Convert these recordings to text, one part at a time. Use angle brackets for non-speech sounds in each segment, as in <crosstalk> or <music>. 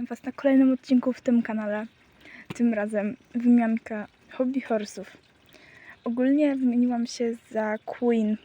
Witam Was na kolejnym odcinku w tym kanale. Tym razem wymianka hobby horsów. Ogólnie wymieniłam się za Queen.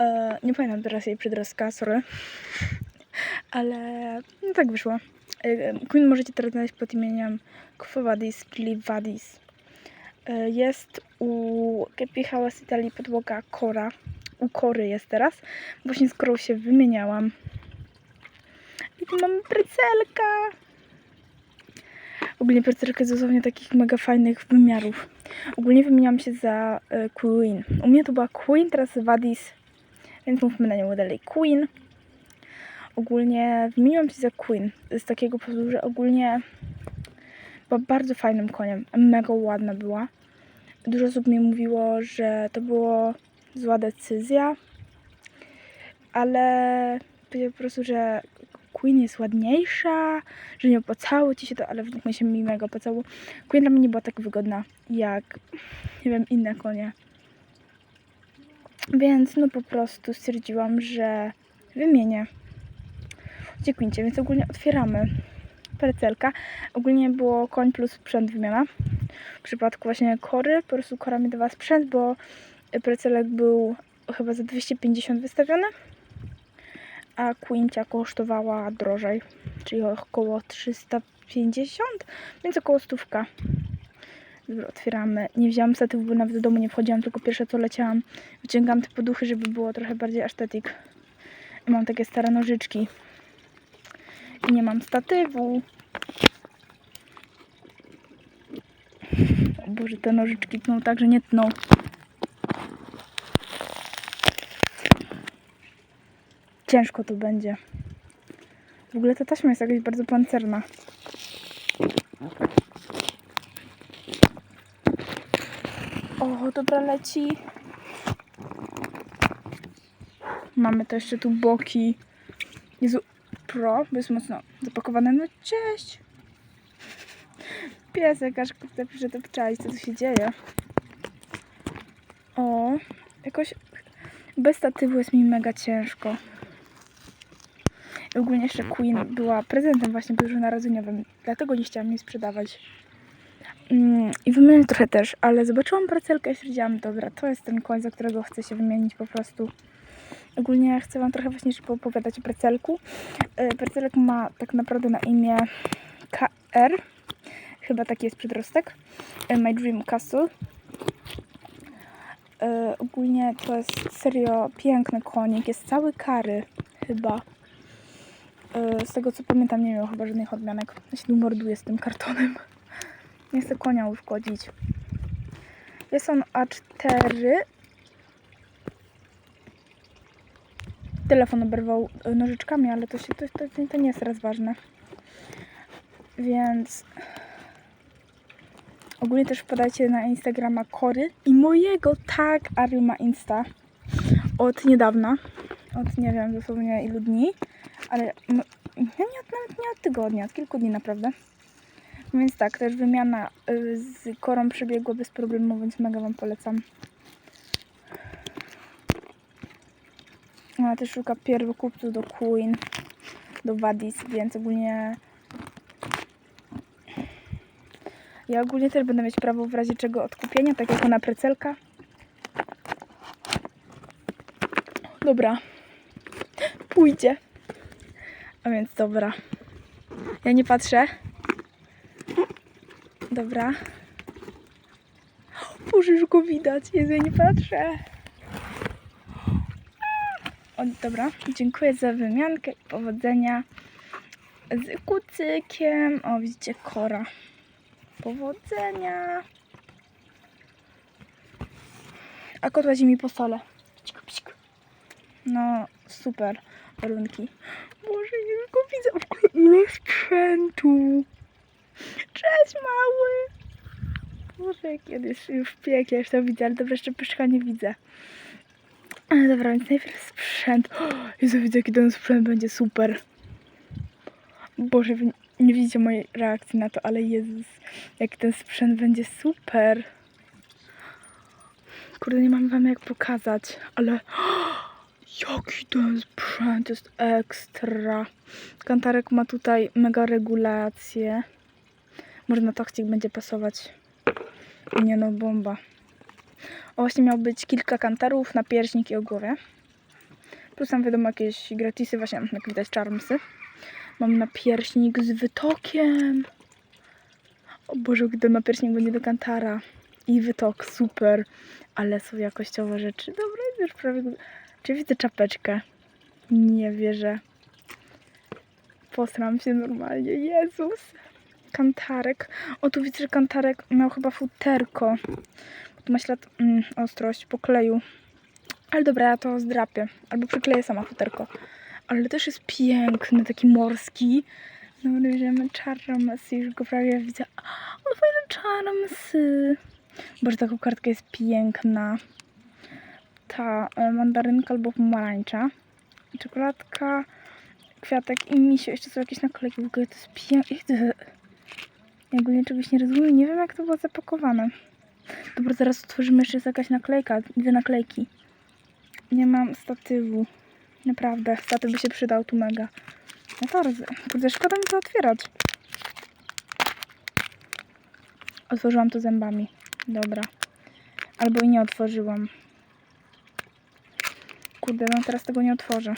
E, nie pamiętam teraz jej przedrostka, sorry. <laughs> Ale no tak wyszło. E, Queen możecie teraz znaleźć pod imieniem Quovadis, czyli Vadis. E, jest u Kepi Hałas Italii podłoga Kora. U Kory jest teraz. Właśnie z Korą się wymieniałam. Tu mamy prycelka. Ogólnie prycelka jest dosłownie takich mega fajnych wymiarów. Ogólnie wymieniłam się za e, Queen. U mnie to była Queen, teraz Vadis, więc mówmy na nią dalej Queen. Ogólnie wymieniłam się za Queen z takiego powodu, że ogólnie była bardzo fajnym koniem. Mega ładna była. Dużo osób mi mówiło, że to było zła decyzja, ale po prostu, że Queen jest ładniejsza, że nie opłacało ci się to, ale według mnie się mi mega opłacało. Queen dla mnie nie była tak wygodna jak, nie wiem, inne konie. Więc no po prostu stwierdziłam, że wymienię. Dziękuję, więc ogólnie otwieramy percelka. Ogólnie było koń plus sprzęt wymiana. W przypadku właśnie kory, po prostu kora mi dawała sprzęt, bo percelek był chyba za 250 wystawiony a Quincia kosztowała drożej, czyli około 350, więc około stówka. Dobra, otwieramy. Nie wzięłam statywów, bo nawet do domu nie wchodziłam, tylko pierwsze co leciałam, wyciągam te poduchy, żeby było trochę bardziej estetyk. Mam takie stare nożyczki. I nie mam statywu. O Boże, te nożyczki tną tak, że nie tną. Ciężko to będzie. W ogóle ta taśma jest jakaś bardzo pancerna. O, dobra, leci. Mamy to jeszcze tu boki. Jezu, pro, bo jest mocno zapakowane. No cześć. Piesek, aż przyszedł obczaić, co tu się dzieje. O, jakoś bez statywu jest mi mega ciężko. Ogólnie jeszcze Queen była prezentem właśnie bożonarodzeniowym, dlatego nie chciałam jej sprzedawać. Mm, I wymienię trochę też, ale zobaczyłam parcelkę i stwierdziłam, dobra, to jest ten koń, za którego chcę się wymienić po prostu. Ogólnie chcę Wam trochę właśnie jeszcze opowiadać o parcelku. E, Parcelek ma tak naprawdę na imię KR, chyba taki jest przedrostek, e, My Dream Castle. E, ogólnie to jest serio piękny konik, jest cały kary chyba. E, Z tego co pamiętam nie miał chyba żadnych odmianek. Ja się tu z tym kartonem. <laughs> Nie chcę konia uszkodzić. Jest on A4. Telefon oberwał e, nożyczkami, ale to, się, to, to, to nie jest teraz ważne. Więc ogólnie też wpadajcie na Instagrama Kory i mojego tak Ari ma Insta od niedawna. Od nie wiem dosłownie ilu dni, ale no, nie, od- nawet nie od tygodnia, od kilku dni naprawdę. Więc tak, też wymiana y, z korą przebiegła bez problemu, więc mega Wam polecam. Ona też szuka pierwokupców do Queen, do Wadis, więc ogólnie... Ja ogólnie też będę mieć prawo w razie czego odkupienia, tak jak ona precelka. Dobra. Pójdzie. A więc dobra. Ja nie patrzę. Dobra. Boże, już go widać. Jezu, ja nie patrzę. O, dobra. Dziękuję za wymiankę. Powodzenia z kucykiem. O, widzicie, kora. Powodzenia. A kot łazi mi po stole. No, super warunki. Boże, już go widzę. W ogóle ile sprzętu. Cześć, mały. Boże, kiedyś już w piekle już to widzę, ale dobra, jeszcze pyszka nie widzę. Ale dobra, więc najpierw sprzęt. O, Jezu, widzę, jaki ten sprzęt będzie super. Boże, nie widzicie mojej reakcji na to, ale Jezus, jaki ten sprzęt będzie super. Kurde, nie mam wam jak pokazać, ale <gasps> Jaki ten sprzęt jest ekstra. Kantarek ma tutaj mega regulację. Może na toksik będzie pasować. Nie no, bomba. O, właśnie miał być kilka kantarów na pierśnik i o głowie. Plus tam wiadomo jakieś gratisy, właśnie jak widać charmsy. Mam na pierśnik z wytokiem. O Boże, gdy na pierśnik będzie do kantara. I wytok, super. Ale są jakościowe rzeczy. Dobra, już prawie... Czy widzę czapeczkę? Nie wierzę. Postram się normalnie. Jezus. Kantarek. O, tu widzę, że kantarek miał chyba futerko. Tu ma ślad mm, ostrość po kleju. Ale dobra, ja to zdrapię. Albo przykleję sama futerko. Ale też jest piękny, taki morski. No, bierzemy czarnomysy, już go prawie widzę. Ale fajne czarnomysy. Boże, ta kokardka jest piękna. Ta e, mandarynka albo pomarańcza. Czekoladka, kwiatek i misio. Jeszcze są jakieś naklejki. W ogóle to jest piękne. <laughs> Ja ogólnie czegoś nie rozumiem. Nie wiem, jak to było zapakowane. Dobra, zaraz otworzymy jeszcze jest jakaś naklejka. Dwie naklejki. Nie mam statywu. Naprawdę, statyw by się przydał tu mega. No to. Kurde, szkoda mi to otwierać. Otworzyłam to zębami. Dobra. Albo i nie otworzyłam. Kurde, no teraz tego nie otworzę.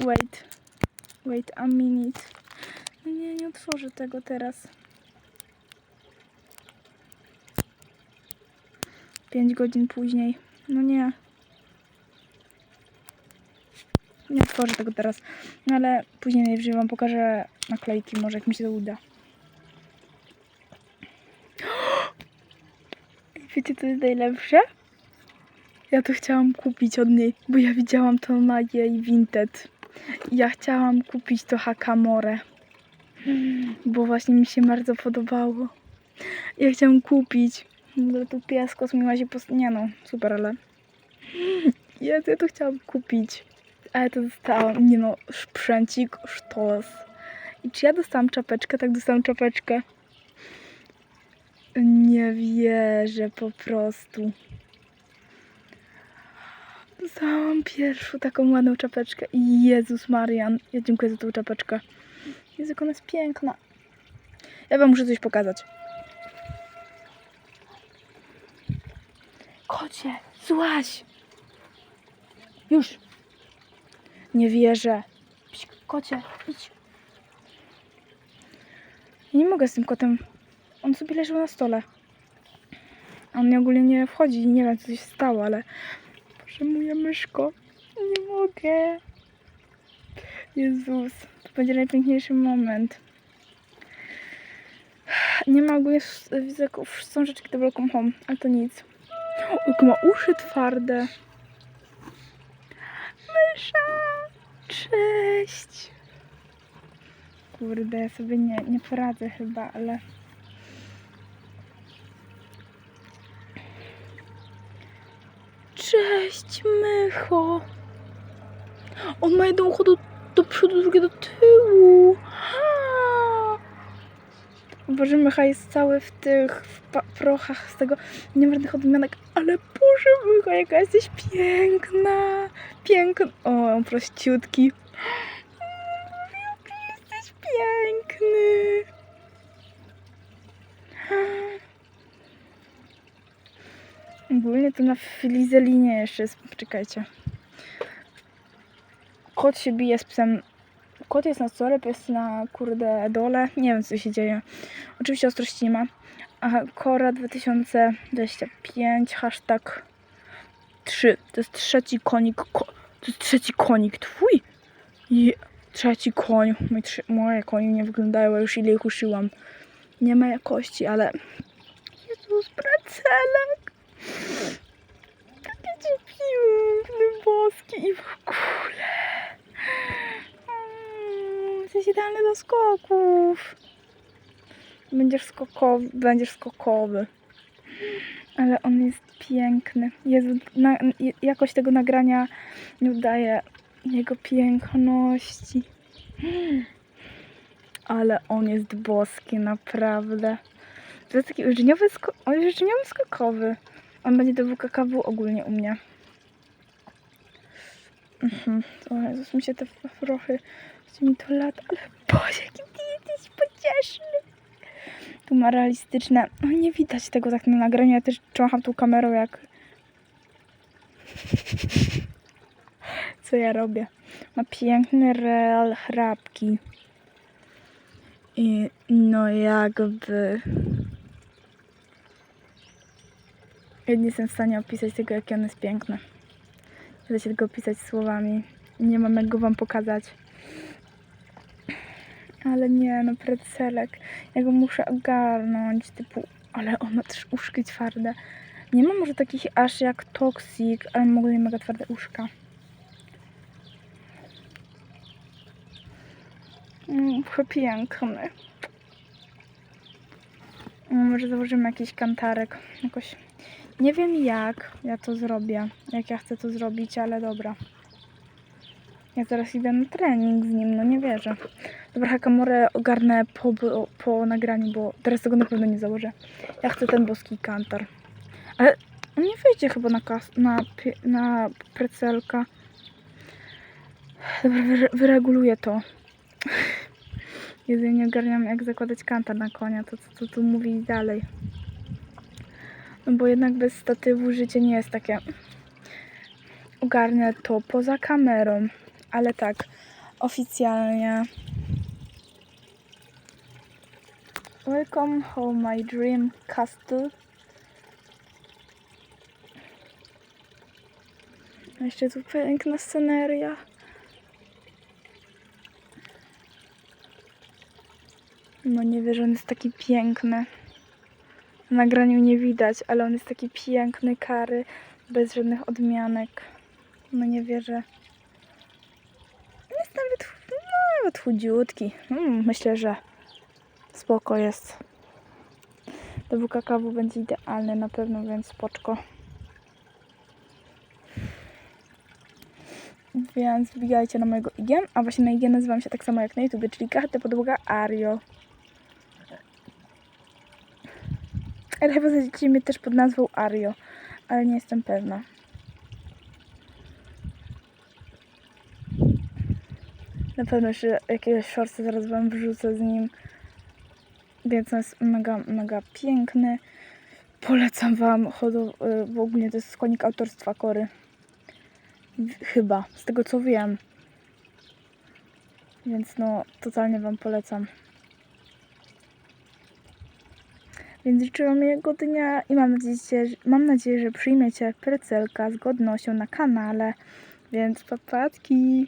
Wait. Wait a minute. No nie, nie otworzę tego teraz. 5 godzin później. No nie. Nie otworzę tego teraz. No ale później najwyżej wam pokażę naklejki. Może jak mi się to uda. <gasps> Wiecie co jest najlepsze? Ja to chciałam kupić od niej, bo ja widziałam to na jej Vinted. Ja chciałam kupić to Hakamore, bo właśnie mi się bardzo podobało. Ja chciałam kupić. Ogóle tu piesko zmieniła się post... Nie no, super, ale... Ja, ja to chciałam kupić. Ale to dostałam, nie no, sprzęcik, sztos. I czy ja dostałam czapeczkę? Tak, dostałam czapeczkę. Nie wierzę po prostu. Dostałam pierwszą taką ładną czapeczkę. Jezus Marian, ja dziękuję za tą czapeczkę. Jezu, ona jest piękna. Ja wam muszę coś pokazać. Kocie, złaś! Już! Nie wierzę. Pś, Kocie, idź. Ja nie mogę z tym kotem. On sobie leżał na stole. On ogólnie nie wchodzi nie wiem co się stało, ale... Boże, moja myszko. Nie mogę. Jezus. To będzie najpiękniejszy moment. Nie ma ogólnie widzę, są rzeczy do welcome home, ale to nic. O, jakie ma uszy twarde. Mysza! Cześć! Kurde, ja sobie nie, nie poradzę chyba, ale... Cześć, Mycho! On ma jedno ucho do, do przodu, drugie do tyłu. Boże, Mycha jest cały w tych w prochach z tego niemarnych odmianek, ale Boże, Mycha, jaka jesteś piękna! Piękna! O, prościutki. <gasps> Jaki jesteś piękny! Ogólnie to na filizelinie jeszcze jest. Czekajcie. Kot się bije z psem. Kot jest na stole, pies na kurde dole. Nie wiem co się dzieje. Oczywiście ostrości nie ma. Aha, Kora 2025 hashtag 3. To jest trzeci konik. Ko to jest trzeci konik. Twój! Je trzeci koń. Mój trzy moje konie nie wyglądają, już ile ich uszyłam. Nie ma jakości, ale... Jezus, Jaki piękny, boski i w ogóle. Mm, Jesteś idealny do skoków. Będziesz skokowy, będziesz skokowy. Ale on jest piękny. Jezu, na, jakość tego nagrania nie udaje jego piękności. Ale on jest boski, naprawdę. To jest taki życzeniowy, sko- skokowy. On będzie do WKKW ogólnie u mnie. Mhm. O Jezus, mi się te prochy, z mi to lat, ale Boże, jaki ty jesteś pocieszny. Tu ma realistyczne, no nie widać tego tak na nagraniu, ja też czącham tą kamerą jak... <laughs> Co ja robię? Ma piękny real chrapki. I no jakby... Ja nie jestem w stanie opisać tego, jakie on jest piękne. Nie da się tego opisać słowami. Nie mam jak go wam pokazać. Ale nie, no pretzelek. Ja go muszę ogarnąć, typu... Ale on ma też uszki twarde. Nie ma może takich aż jak Toxic, ale mogą mieć mega twarde uszka. Mm, piękny. No, może założymy jakiś kantarek. Jakoś. Nie wiem jak ja to zrobię. Jak ja chcę to zrobić, ale dobra. Ja zaraz idę na trening z nim, no nie wierzę. Dobra, Hakamorę ogarnę po, po, nagraniu, bo teraz tego na pewno nie założę. Ja chcę ten boski kantar. Ale on nie wejdzie chyba na, kas, na, na precelka. Dobra, wyre- wyreguluję to. <laughs> Jezu, nie ogarniam jak zakładać kantar na konia, to co tu mówić dalej. No bo jednak bez statywu życie nie jest takie. Ogarnę to poza kamerą, ale tak, oficjalnie. Welcome home my dream castle. A Jeszcze tu piękna sceneria. No nie wierzę, on jest taki piękny. W nagraniu nie widać, ale on jest taki piękny, kary, bez żadnych odmianek. No nie wierzę. Jest nawet, no, nawet chudziutki. Mm, myślę, że spoko jest. Do WKKW będzie idealny na pewno, więc spoczko. Więc wbijajcie na mojego IG, a właśnie na IG nazywam się tak samo jak na YouTube, czyli Karty Podłoga Ario. Chyba znajdziecie też pod nazwą Ario, ale nie jestem pewna. Na pewno jeszcze jakiegoś shortsa zaraz wam wrzucę z nim. Więc on jest mega, mega piękny. Polecam wam chodo, y, w ogóle to jest składnik autorstwa Kory. Chyba, z tego co wiem. Więc no, totalnie wam polecam. Więc życzę miłego dnia i mam nadzieję, że, mam nadzieję, że przyjmiecie precelka z godnością na kanale. Więc papatki.